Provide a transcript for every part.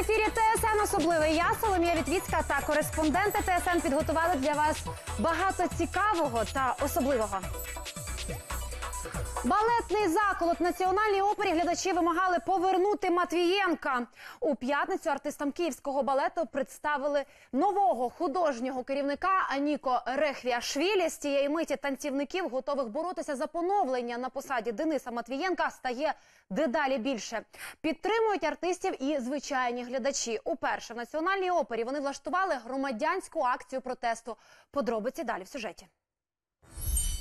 Ефірі ТСН Особливий. Я Соломія Вітвіцька та кореспонденти ТСН підготували для вас багато цікавого та особливого. Балетний заколот національній опері глядачі вимагали повернути Матвієнка. У п'ятницю артистам київського балету представили нового художнього керівника Аніко Рехвіашвілі. З цієї миті танцівників, готових боротися за поновлення на посаді Дениса Матвієнка, стає дедалі більше. Підтримують артистів і звичайні глядачі. Уперше в національній опері вони влаштували громадянську акцію протесту. Подробиці далі в сюжеті.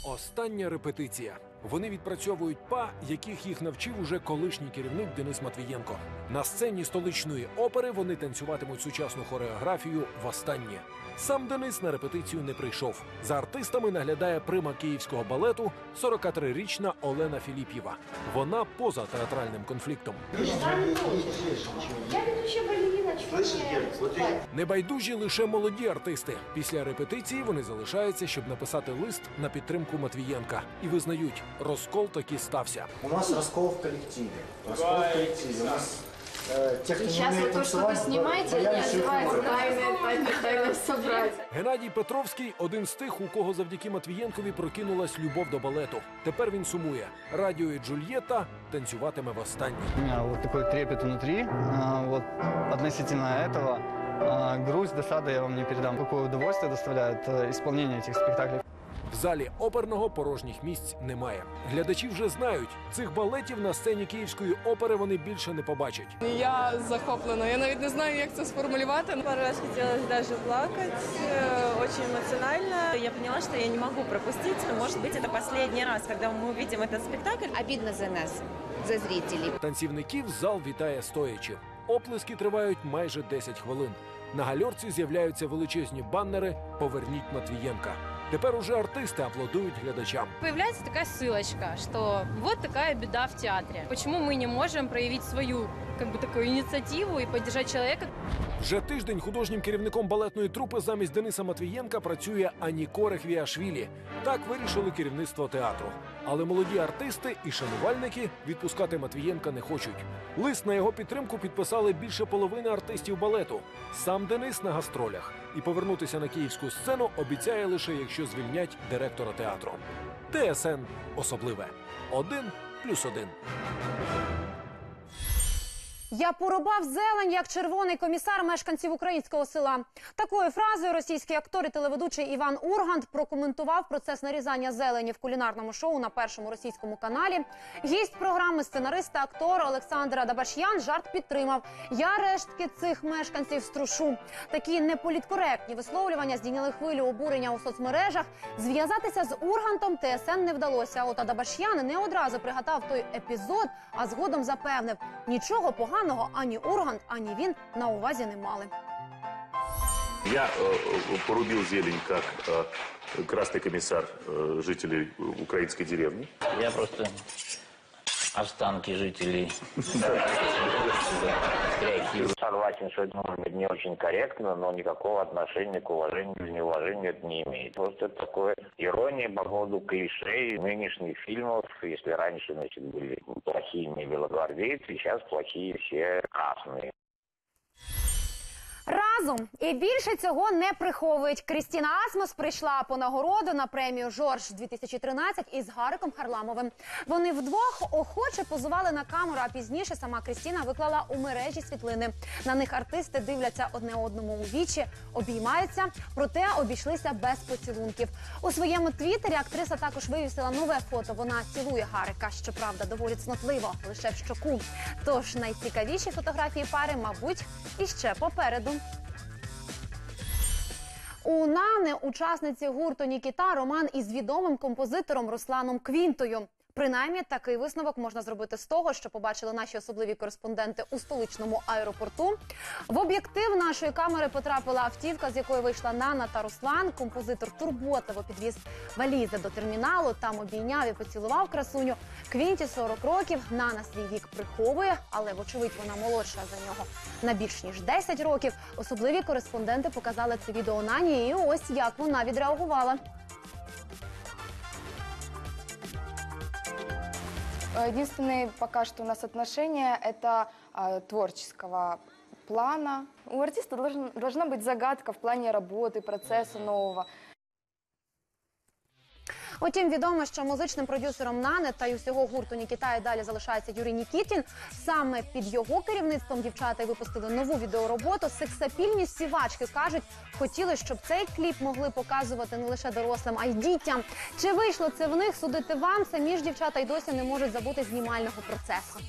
Остання репетиція. Вони відпрацьовують па, яких їх навчив уже колишній керівник Денис Матвієнко. На сцені столичної опери вони танцюватимуть сучасну хореографію «Востаннє». Сам Денис на репетицію не прийшов. За артистами наглядає прима київського балету 43-річна Олена Філіп'єва. Вона поза театральним конфліктом. Небайдужі лише молоді артисти. Після репетиції вони залишаються, щоб написати лист на підтримку Матвієнка і визнають, розкол таки стався. У нас раскол в коллективе. Раскол в коллективе. У нас э, те, кто не Сейчас умеет вот то, что вы танцевать, снимаете, боялись, не что их называется выбрать. тайное, тайное, тайное собрать. Геннадій Петровський один з тих, у кого завдяки Матвієнкові прокинулась любов до балету. Тепер він сумує. Радіо і Джульєта танцюватиме востаннє. У меня вот такой трепет внутри. А, Вот относительно этого а, грусть, досада я вам не передам. Какое удовольствие доставляет э, исполнение этих спектаклей. В залі оперного порожніх місць немає. Глядачі вже знають, цих балетів на сцені Київської опери вони більше не побачать. Я захоплена. Я навіть не знаю, як це сформулювати. Пару раз хотелось даже плакать, э, очень эмоционально. Я поняла, что я не могу пропустить. Может быть, это последний раз, когда мы увидим этот спектакль. Обидно за нас, за зрителей. Танцівників зал вітає стоячи. Оплески тривають майже 10 хвилин. На гальорці з'являються величезні баннери Поверніть Матвієнка. Тепер уже артисти аплодують глядачам. Появляется такая ссылочка, что вот такая беда в театре. Почему мы не можем проявить свою как бы такую инициативу и поддержать человека, Вже тиждень художнім керівником балетної трупи замість Дениса Матвієнка працює Аніко Рехвіашвілі. Так вирішили керівництво театру. Але молоді артисти і шанувальники відпускати Матвієнка не хочуть. Лист на його підтримку підписали більше половини артистів балету. Сам Денис на гастролях. І повернутися на київську сцену обіцяє лише якщо звільнять директора театру. ТСН особливе. Один плюс один. Я порубав зелень як червоний комісар мешканців українського села. Такою фразою російський актор і телеведучий Іван Ургант прокоментував процес нарізання зелені в кулінарному шоу на першому російському каналі. Гість програми сценарист та актор Олександр Адабашян жарт підтримав. Я рештки цих мешканців струшу. Такі неполіткоректні висловлювання здійняли хвилю обурення у соцмережах. Зв'язатися з Ургантом ТСН не вдалося. От Адабашян не одразу пригадав той епізод, а згодом запевнив, нічого поганого ані Ургант, ані він на увазі не мали. Я э, порубил зелень как э, красный комиссар э, жителей украинской деревни. Я просто останки жителей. Согласен, что это может быть не очень корректно, но никакого отношения к уважению или неуважению это не имеет. Просто это такое ирония по поводу клишей нынешних фильмов. Если раньше, значит, были плохими белогвардейцы, сейчас плохие все красные. Разом і більше цього не приховують. Крістіна Асмус прийшла по нагороду на премію Жорж 2013 із Гариком Харламовим. Вони вдвох охоче позували на камеру. А пізніше сама Крістіна виклала у мережі світлини. На них артисти дивляться одне одному у вічі, обіймаються, проте обійшлися без поцілунків. У своєму твіттері актриса також вивісила нове фото. Вона цілує Гарика, щоправда, доволі цнотливо, лише в щоку. Тож найцікавіші фотографії пари, мабуть, іще попереду. У Нане учасниці гурту Нікіта роман із відомим композитором Русланом Квінтою. Принаймні, такий висновок можна зробити з того, що побачили наші особливі кореспонденти у столичному аеропорту. В об'єктив нашої камери потрапила автівка, з якої вийшла Нана та Руслан. Композитор турботливо підвіз валізи до терміналу. Там обійняв і поцілував красуню. Квінті 40 років. Нана свій вік приховує, але вочевидь вона молодша за нього на більш ніж 10 років. Особливі кореспонденти показали це відео Нані, і ось як вона відреагувала. Э, Единственные пока что у нас отношения это э, творческого плана. У артиста должен- должна быть загадка в плане работы, процесса нового. Утім, відомо, що музичним продюсером Нане та й усього гурту Нікіта і далі залишається Юрій Нікітін. Саме під його керівництвом дівчата й випустили нову відеороботу. Сексапільні співачки кажуть, хотіли, щоб цей кліп могли показувати не лише дорослим, а й дітям. Чи вийшло це в них судити вам? Самі ж дівчата й досі не можуть забути знімального процесу.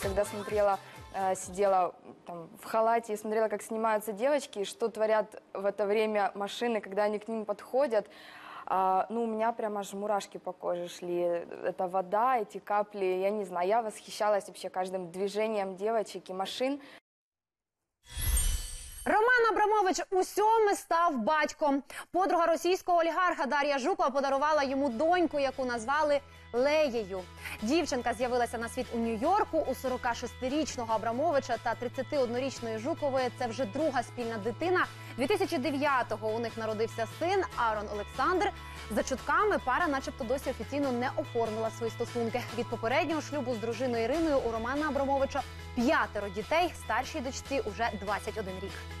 Когда смотрела, э, сидела там, в халате и смотрела, как снимаются девочки, что творят в это время машины, когда они к ним подходят, а, ну, у меня прямо аж мурашки по коже шли. Это вода, эти капли, я не знаю, я восхищалась вообще каждым движением девочек и машин. Роман Абрамович у сьоме став батьком. Подруга російського олігарха Дар'я Жукова подарувала йому доньку, яку назвали Леєю. Дівчинка з'явилася на світ у Нью-Йорку у 46-річного Абрамовича та 31-річної Жукової. Це вже друга спільна дитина. 2009-го у них народився син Арон Олександр. За чутками пара, начебто, досі офіційно не оформила свої стосунки. Від попереднього шлюбу з дружиною Іриною у Романа Абрамовича п'ятеро дітей. Старшій дочці уже 21 рік.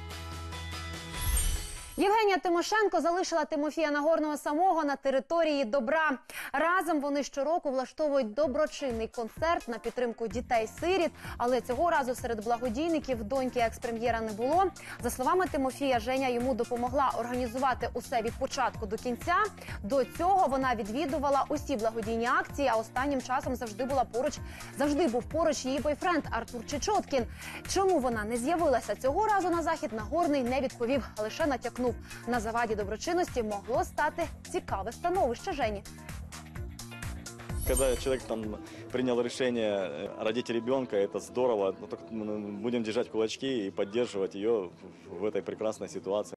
Євгенія Тимошенко залишила Тимофія Нагорного самого на території добра. Разом вони щороку влаштовують доброчинний концерт на підтримку дітей-сиріт. Але цього разу серед благодійників доньки експрем'єра не було. За словами Тимофія, Женя йому допомогла організувати усе від початку до кінця. До цього вона відвідувала усі благодійні акції. А останнім часом завжди була поруч, завжди був поруч її бойфренд Артур Чечоткін. Чому вона не з'явилася цього разу на захід? Нагорний не відповів, лише натякнув на заваді доброчинності могло стати цікаве становище Жені. Когда человек там принял решение э, родить ребенка, это здорово. Но только мы будем держать кулачки и поддерживать ее в- в этой прекрасной ситуации.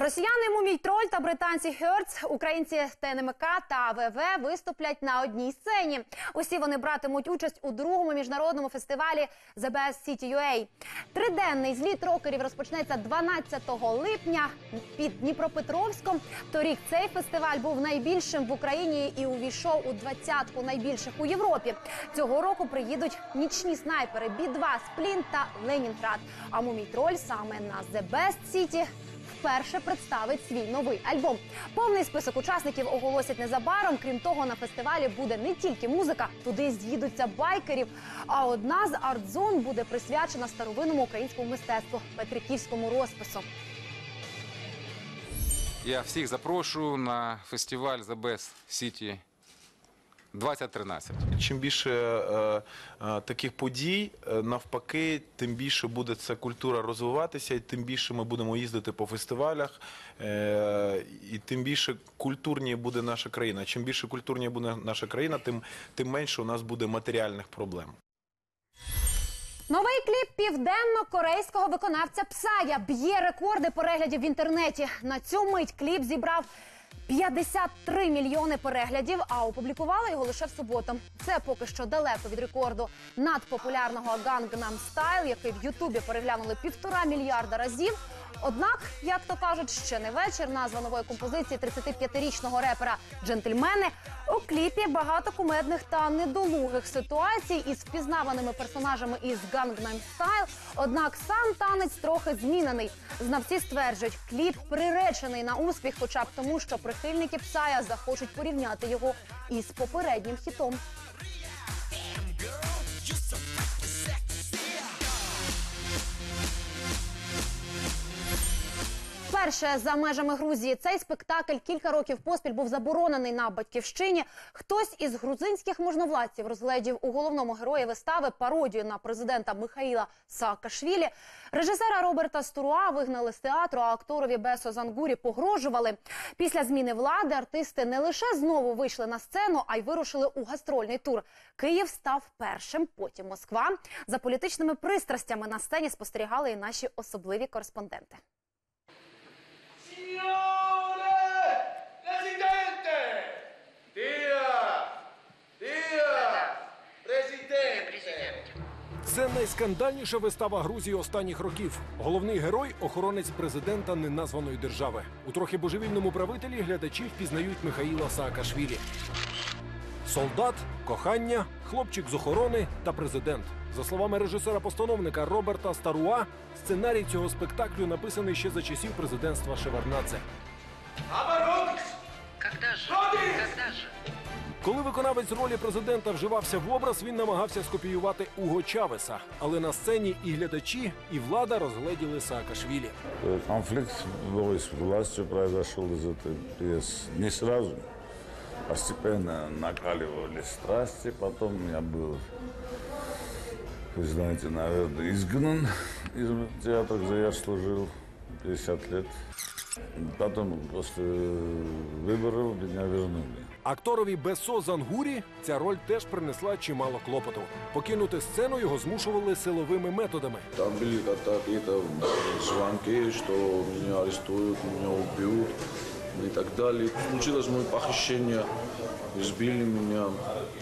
Росіяни Мумій-Троль та британці Херц, українці ТНМК та ВВ виступлять на одній сцені. Усі вони братимуть участь у другому міжнародному фестивалі The Best City UA. Триденний зліт рокерів розпочнеться 12 липня під Дніпропетровськом. Торік цей фестиваль був найбільшим в Україні і увійшов у двадцятку найбільших у Європі. Цього року приїдуть нічні снайпери Бі-2, Сплін та Ленінград. А Мумій-Троль саме на The Best City вперше представить свій новий альбом. Повний список учасників оголосять незабаром. Крім того, на фестивалі буде не тільки музика, туди з'їдуться байкерів. А одна з арт-зон буде присвячена старовинному українському мистецтву петриківському розпису. Я всіх запрошую на фестиваль The Best City 2013. Чим більше е, е, таких подій, е, навпаки, тим більше буде ця культура розвиватися, і тим більше ми будемо їздити по фестивалях, е, і тим більше культурніше буде наша країна. Чим більше культурніше буде наша країна, тим, тим менше у нас буде матеріальних проблем. Новий кліп південно-корейського виконавця Псая б'є рекорди переглядів в інтернеті. На цю мить кліп зібрав 53 мільйони переглядів, а опублікували його лише в суботу. Це поки що далеко від рекорду надпопулярного Gangnam Style, який в Ютубі переглянули півтора мільярда разів. Однак, як то кажуть, ще не вечір. Назва нової композиції 35-річного репера Джентльмени у кліпі багато кумедних та недолугих ситуацій із впізнаваними персонажами із Gangnam Style. Однак сам танець трохи змінений. Знавці стверджують, кліп приречений на успіх, хоча б тому, що прихильники Псая захочуть порівняти його із попереднім хітом. Вперше за межами Грузії цей спектакль кілька років поспіль був заборонений на батьківщині. Хтось із грузинських можновладців розглядів у головному герої вистави пародію на президента Михаїла Саакашвілі. Режисера Роберта Стуруа вигнали з театру, а акторові Бесо Зангурі погрожували. Після зміни влади артисти не лише знову вийшли на сцену, а й вирушили у гастрольний тур. Київ став першим, потім Москва. За політичними пристрастями на сцені спостерігали і наші особливі кореспонденти. Найскандальніша вистава Грузії останніх років. Головний герой охоронець президента неназваної держави. У трохи божевільному правителі глядачі впізнають Михаїла Саакашвілі. Солдат, кохання, хлопчик з охорони та президент. За словами режисера-постановника Роберта Старуа, сценарій цього спектаклю написаний ще за часів президентства Шеварнадзе. Коли виконавець ролі президента вживався в образ, він намагався скопіювати Уго Чавеса. Але на сцені і глядачі, і влада розгледіли Саакашвілі. Э, Конфликт с властью произошел из этой пьесы. Не сразу. Постепенно накаливались страсти. Потом я был, вы знаете, наверное, изгнан из театра, где я служил 50 лет. Потом после выборов меня вернули. Акторові Бесо Зангурі ця роль теж принесла чимало клопоту. Покинути сцену його змушували силовими методами. Там були такі звонки, что арестують, мене меня і так далі. Случилось моє похищение, избили меня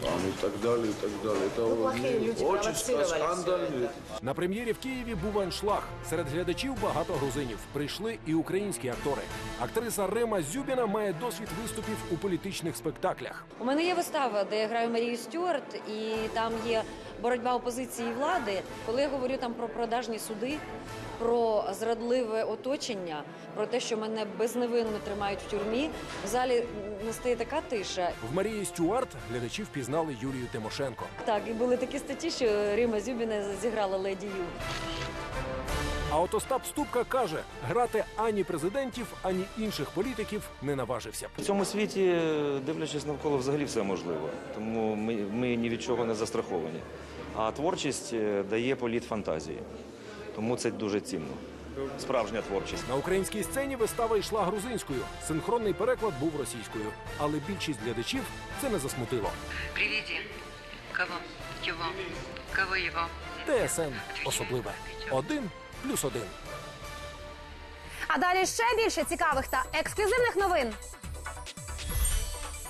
там, и так далее, и так далее. Это плохие ну, люди очень провоцировали скандально. На прем'єрі в Києві був аншлаг. Серед глядачів багато грузинів. Прийшли і українські актори. Актриса Рема Зюбіна має досвід виступів у політичних спектаклях. У мене є вистава, де я граю Марію Стюарт, і там є боротьба опозиції і влади. Коли я говорю там про продажні суди, про зрадливе оточення, про те, що мене безневинно тримають в тюрмі, в залі настає така тиша. В Марії Стюарт глядачі впізнали Юлію Тимошенко. Так, і були такі статті, що Ріма Зюбіна зіграла леді Ю. А от Остап Ступка каже, грати ані президентів, ані інших політиків не наважився. б. В цьому світі, дивлячись навколо, взагалі все можливо. Тому ми, ми ні від чого не застраховані. А творчість е, дає політ фантазії. Тому це дуже цінно. Справжня творчість. На українській сцені вистава йшла грузинською. Синхронний переклад був російською. Але більшість глядачів це не засмутило. Приведи. Кого? Его. Кого его? ТСН особливе. Один плюс один. А далі ще більше цікавих та ексклюзивних новин.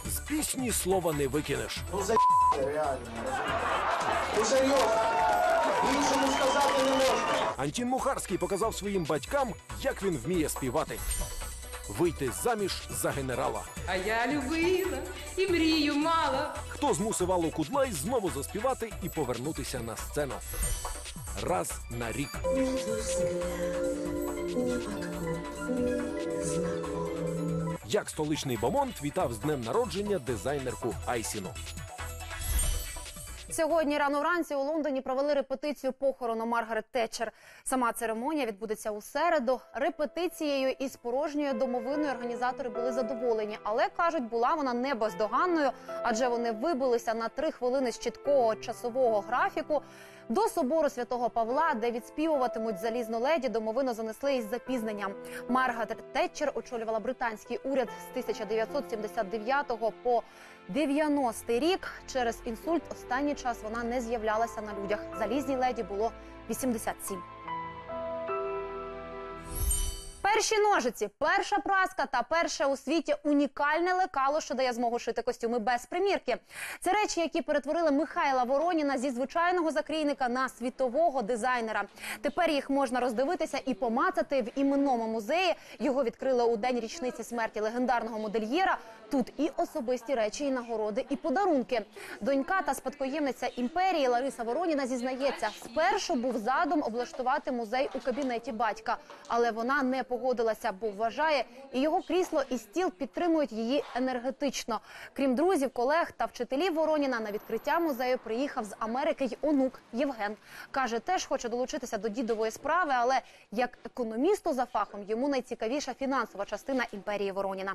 З пісні слова не викинеш. Ну за реально. Ну серйозно. Іншому сказати не можна. Антін Мухарський показав своїм батькам, як він вміє співати. Вийти заміж за генерала. А я любила і мрію мала. Хто змусив Аллу Кудлай знову заспівати і повернутися на сцену? Раз на рік. Як столичний Бомонд вітав з днем народження дизайнерку Айсіну. Сьогодні рано вранці у Лондоні провели репетицію похорону Маргарет Тетчер. Сама церемонія відбудеться у середу. Репетицією із порожньою домовиною організатори були задоволені, але кажуть, була вона не бездоганною, адже вони вибилися на три хвилини з чіткого часового графіку. До собору святого Павла, де відспівуватимуть залізну леді, домовину занесли із запізненням. Маргарет Тетчер очолювала британський уряд з 1979 по 90 рік. Через інсульт останній час вона не з'являлася на людях. Залізній леді було 87. Перші ножиці, перша праска та перше у світі унікальне лекало, що дає змогу шити костюми без примірки. Це речі, які перетворили Михайла Вороніна зі звичайного закрійника на світового дизайнера. Тепер їх можна роздивитися і помацати в іменному музеї. Його відкрили у день річниці смерті легендарного модельєра. Тут і особисті речі, і нагороди, і подарунки. Донька та спадкоємниця імперії Лариса Вороніна зізнається, спершу був задум облаштувати музей у кабінеті батька, але вона не погодилася, бо вважає, і його крісло і стіл підтримують її енергетично. Крім друзів, колег та вчителів Вороніна на відкриття музею приїхав з Америки й онук Євген. каже, теж хоче долучитися до дідової справи, але як економісту за фахом йому найцікавіша фінансова частина імперії Вороніна.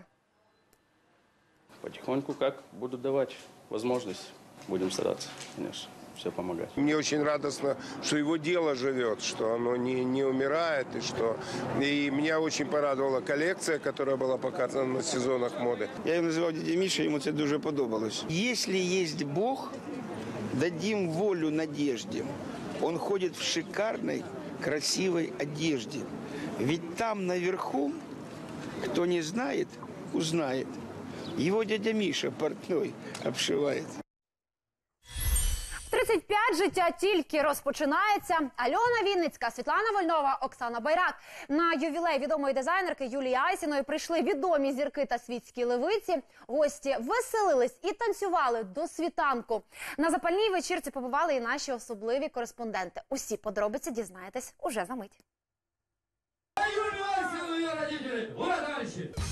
Потихоньку как будут давать возможность, будем стараться, конечно, все помогать. Мне очень радостно, что его дело живет, что оно не, не умирает, и что... И меня очень порадовала коллекция, которая была показана на сезонах моды. Я його називав дядя Міша, йому це дуже подобалось. Если есть Бог, дадим волю надежде. Он ходит в шикарной, красивой одежде. Ведь там наверху, кто не знает, узнает. Его дядя Миша портной обшивает. В 35 25 життя тільки розпочинається. Альона Вінницька, Світлана Вольнова, Оксана Байрак. На ювілей відомої дизайнерки Юлії Айсіної прийшли відомі зірки та світські левиці. Гості веселились і танцювали до світанку. На запальній вечірці побували і наші особливі кореспонденти. Усі подробиці дізнаєтесь уже за мить.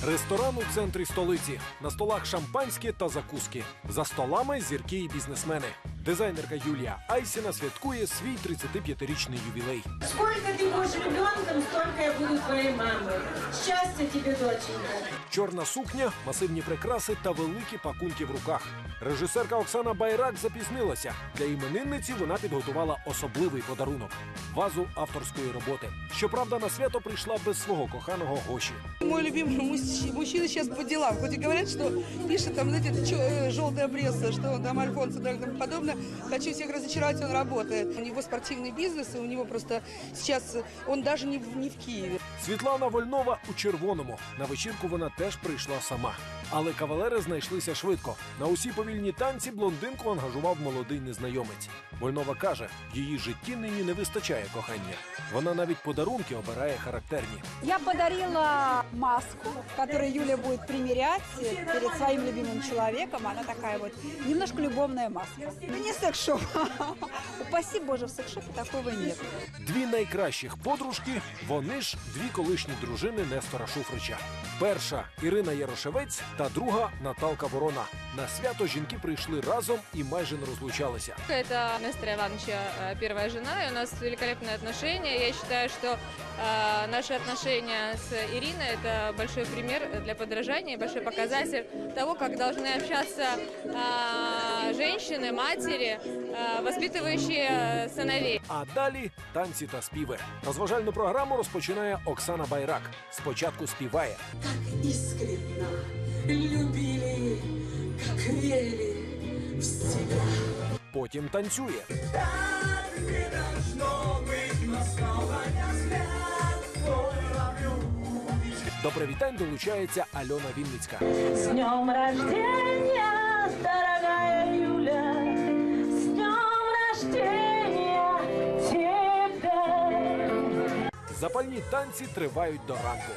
Ресторан у центрі столиці. На столах шампанське та закуски. За столами зірки і бізнесмени. Дизайнерка Юлія Айсіна святкує свій 35-річний ювілей. Сколько ти будеш ребенком, стільки я буду твоєю мамой. Счастья тебе, доченька. Чорна сукня, масивні прикраси та великі пакунки в руках. Режисерка Оксана Байрак запізнилася. Для іменинниці вона підготувала особливий подарунок вазу авторської роботи. Щоправда, на свято прийшла без свого коханого Гоші. Мой любимый мужч- мужчина сейчас по делам. Хоть и говорят, что пишет там, знаете, чё- э, желтая пресса, что он там Альфонс и так тому подобное. Хочу всех разочаровать, он работает. У него спортивный бизнес, и у него просто сейчас, э, он даже не в, не в Киеве. Світлана Вольнова у червоному. На вечірку вона теж прийшла сама. Але кавалери знайшлися швидко. На усі повільні танці блондинку ангажував молодий незнайомець. Вольнова каже, її житті нині не вистачає кохання. Вона навіть подарунки обирає характерні. Я подарила маску, которую Юля будет примерять перед своим любимым человеком. Она такая вот немножко любовная маска. Ну не секс-шоп. Упаси Боже, в секс-шопе такого нет. Дві найкращих подружки вони ж дві колишні дружини Нестора Шуфрича. Перша Ірина Ярошевець та друга Наталка Ворона. На свято жінки прийшли разом і майже не розлучалися. Это Нестора Ивановича э, первая жена, и у нас великолепные отношения. Я считаю, что э, наши отношения с Ириной – это большой пример для подражания, и большой показатель того, как должны общаться э, женщины, матери, э, воспитывающие э, сыновей. А далі танці та співи. Розважальну програму розпочинає Оксана Байрак. Спочатку співає, Искренно Любили, как верили в себя. потім танцює. Так не должно быть, но снова я взгляд твой ловлю. До привітань долучається Альона Вінницька. С днем рождения, дорогая Юля, с днем рождения тебя. Запальні танці тривають до ранку.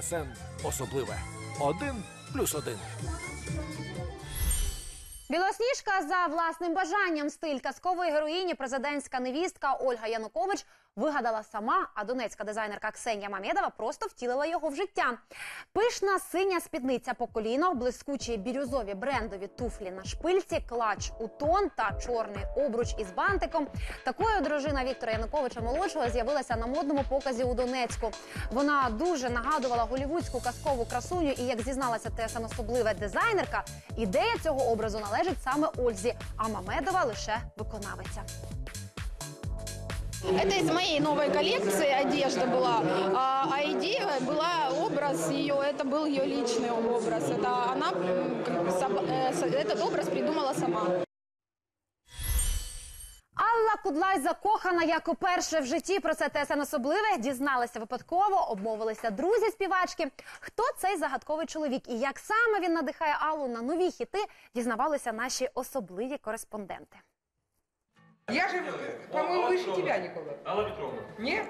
ТСН особливе. Один плюс один. Білосніжка за власним бажанням стиль казкової героїні президентська невістка Ольга Янукович вигадала сама, а донецька дизайнерка Ксенія Мамєдова просто втілила його в життя. Пишна синя спідниця по коліно, блискучі бірюзові брендові туфлі на шпильці, клач у тон та чорний обруч із бантиком. Такою дружина Віктора Януковича молодшого з'явилася на модному показі у Донецьку. Вона дуже нагадувала голівудську казкову красуню, і як зізналася ТСН особлива дизайнерка, ідея цього образу належить саме Ользі, а Мамедова лише виконавиця. Это из моей новой коллекции одежда была, а, а идея была образ ее, это был ее личный образ. Это она м, как бы соб- э, с- этот образ придумала сама. Алла Кудлай закохана як уперше в житті. Про це ТСН особливе дізналася випадково, обмовилися друзі співачки. Хто цей загадковий чоловік і як саме він надихає Аллу на нові хіти, дізнавалися наші особливі кореспонденти. Я же, по-моему, выше тебя, Никола. Алла Петровна, Нет?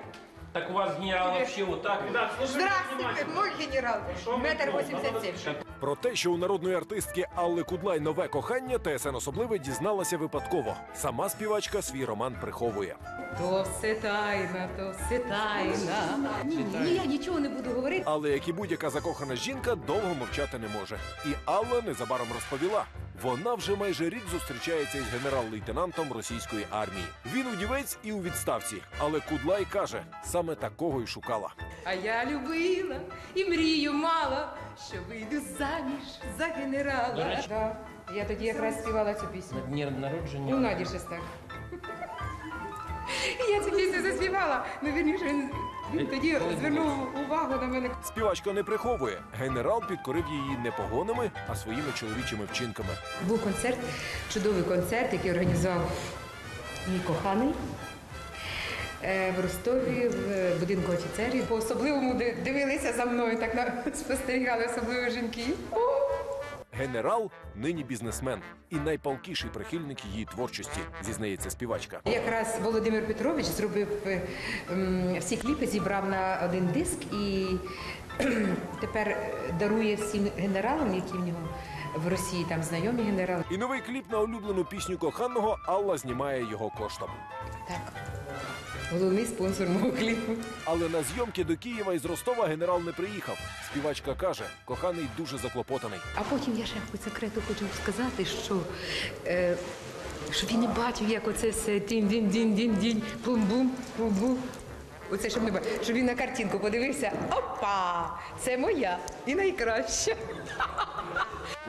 Так у вас генерал вообще вот так. Слушайте Здравствуйте, мой генерал. Метр восемьдесят семь. Про те, що у народної артистки Алли Кудлай нове кохання, ТСН особливе дізналася випадково. Сама співачка свій роман приховує. То все тайна, то все тайна. Ні, ні, я нічого не буду говорити. Але як і будь-яка закохана жінка довго мовчати не може. І Алла незабаром розповіла. Вона вже майже рік зустрічається із генерал-лейтенантом російської армії. Він удівець і у відставці, але Кудлай каже, саме такого й шукала. А я любила і мрію мала, що вийду заміж за генерала. Речі. Да, я тоді якраз співала цю пісню. На дні народження. У Наді щось так. Я цю пісню заспівала. Ну, вірніше, він, він тоді звернув увагу на мене. Співачка не приховує. Генерал підкорив її не погонами, а своїми чоловічими вчинками. Був концерт, чудовий концерт, який організував мій коханий. Е, в Ростові в будинку офіцерів. По особливому дивилися за мною, так спостерігали особливо жінки. Генерал нині бізнесмен і найпалкіший прихильник її творчості, зізнається співачка. Якраз Володимир Петрович зробив е, всі кліпи, зібрав на один диск і тепер дарує всім генералам, які в нього в Росії там знайомі генерали. І новий кліп на улюблену пісню коханого Алла знімає його коштом. Так, Головний спонсор мого кліпу. Але на зйомки до Києва із Ростова генерал не приїхав. Співачка каже, коханий дуже заклопотаний. А потім я ще по секрету хочу сказати, що, е, що він не бачив, як оце все дін-дін-дін-дін-дін, бум-бум, бум-бум. Оце щоб не бачив, щоб він на картинку подивився. Опа! Це моя і найкраща.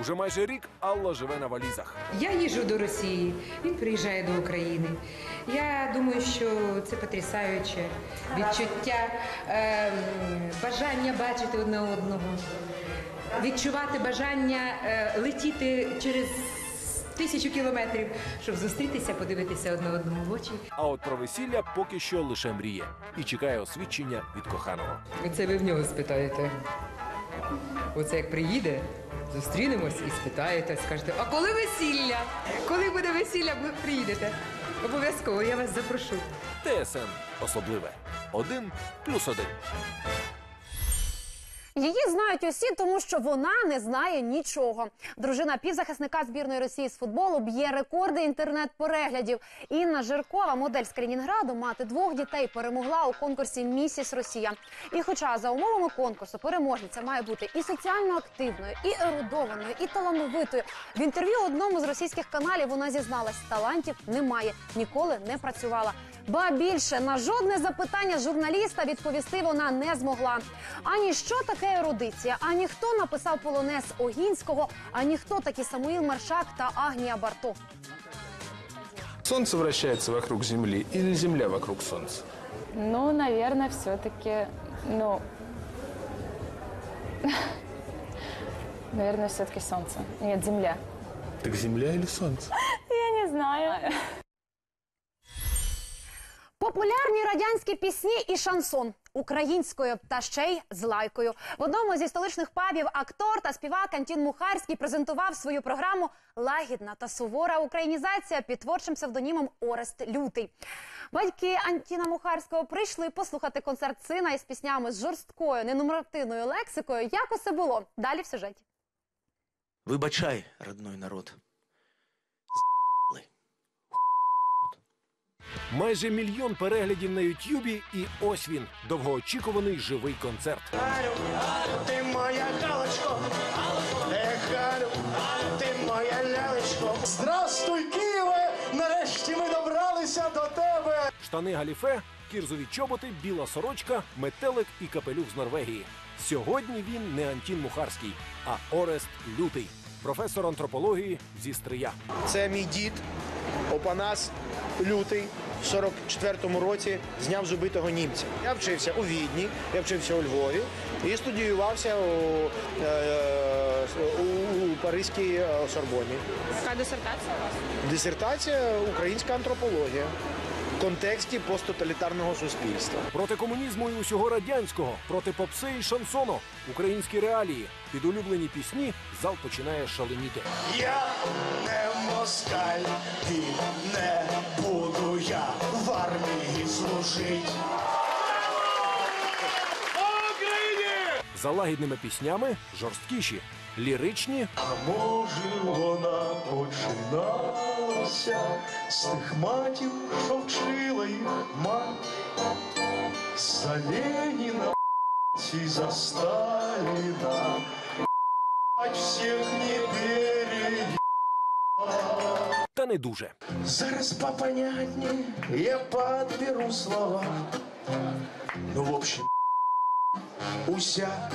Уже майже рік Алла живе на валізах. Я їжджу до Росії, він приїжджає до України. Я думаю, що це потрясаюче відчуття, е, бажання бачити одне одного, відчувати бажання е, летіти через тисячу кілометрів, щоб зустрітися, подивитися одне одному в очі. А от про весілля поки що лише мріє і чекає освідчення від коханого. Це ви в нього спитаєте. Оце як приїде, зустрінемось і спитаєте, скажете, а коли весілля? Коли буде весілля, ви приїдете. Обов'язково, я вас запрошу. ТСН особливе. Один плюс один. Її знають усі, тому що вона не знає нічого. Дружина півзахисника збірної Росії з футболу б'є рекорди інтернет-переглядів. Інна Жиркова, модель з Калінінграду, мати двох дітей, перемогла у конкурсі Місіс Росія. І, хоча за умовами конкурсу переможниця має бути і соціально активною, і ерудованою, і талановитою. В інтерв'ю одному з російських каналів вона зізналась, талантів немає, ніколи не працювала. Ба більше на жодне запитання журналіста відповісти вона не змогла. Ані що таке ерудиція, ані хто написав полонез Огінського, ані хто такі Самуїл Маршак та Агнія Барто. Солнце вращается вокруг Земли или Земля вокруг Солнца? Ну, наверное, все-таки, ну, наверное, все-таки солнце. Нет, земля. Так Земля или Солнце? Я не знаю. Популярні радянські пісні і шансон українською та ще й з лайкою. В одному зі столичних пабів актор та співак Антін Мухарський презентував свою програму Лагідна та сувора українізація під творчим псевдонімом Орест Лютий. Батьки Антіна Мухарського прийшли послухати концерт сина із піснями з жорсткою ненумеративною лексикою. Як усе було? Далі в сюжеті. Вибачай, родной народ. Майже мільйон переглядів на Ютюбі, і ось він довгоочікуваний живий концерт. Ти моя галочко, ех, Галю, ти моя лялечко. Здрастуй, Києве! Нарешті ми добралися до тебе. Штани галіфе, кірзові чоботи, біла сорочка, метелик і капелюх з Норвегії. Сьогодні він не Антін Мухарський, а Орест Лютий, професор антропології зі Стрия. Це мій дід Опанас Лютий в 44-му році зняв з убитого німця. Я вчився у Відні, я вчився у Львові і студіювався у, е, у, у Паризькій е, Сорбоні. Яка дисертація у вас? Дисертація українська антропологія контексті посттоталітарного суспільства. Проти комунізму і усього радянського, проти попси і шансону, українські реалії. Під улюблені пісні зал починає шаленіти. Я не москаль, і не буду я в армії служить. За лагідними піснями жорсткіші, ліричні, А Може, вона починалася з тих матів, що вчила їх мать. За Леніна і за Сталіна. Всіх не перед... та не дуже. Зараз попонятнее я подберу слова. Ну, в общем, уся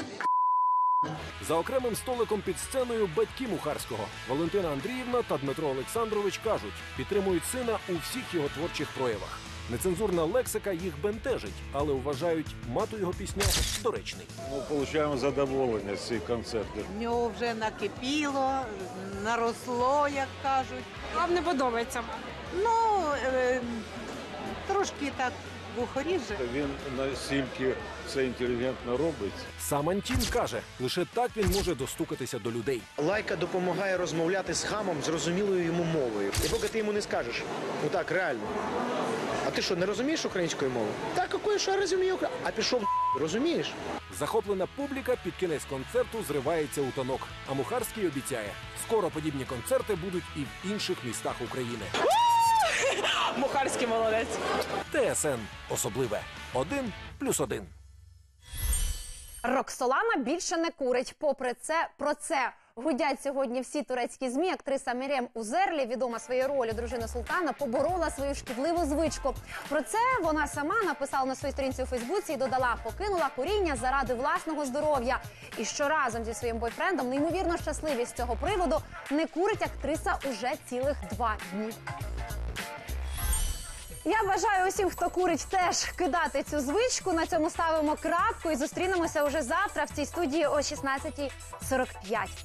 За окремим столиком під сценою батьки Мухарського Валентина Андріївна та Дмитро Олександрович кажуть, підтримують сина у всіх його творчих проявах. Нецензурна лексика їх бентежить, але вважають мату його пісня доречний. Ми отримуємо задоволення з цих концертів. В нього вже накипіло, наросло, як кажуть. Вам не подобається? Ну, е, трошки так глухоріже. Він настільки це інтелігентно робить. Сам Антін каже, лише так він може достукатися до людей. Лайка допомагає розмовляти з хамом зрозумілою йому мовою. І поки ти йому не скажеш, ну так, реально. А ти що, не розумієш української мови? Так, якої що я розумію? А пішов, розумієш? Захоплена публіка під кінець концерту зривається у танок. А Мухарський обіцяє, скоро подібні концерти будуть і в інших містах України. Мухарський молодець. ТСН особливе. Один плюс один. Роксолана більше не курить. Попри це, про це гудять сьогодні всі турецькі змі. Актриса Мірєм Узерлі, відома своєю ролью дружини султана, поборола свою шкідливу звичку. Про це вона сама написала на своїй сторінці у Фейсбуці і додала: покинула куріння заради власного здоров'я. І що разом зі своїм бойфрендом неймовірно щасливі з цього приводу не курить актриса уже цілих два дні. Я бажаю усім, хто курить, теж кидати цю звичку. На цьому ставимо крапку і зустрінемося уже завтра в цій студії о 16.45.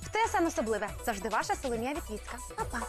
В ТСН особливе завжди ваша Соломія Вітвіцька. Па-па.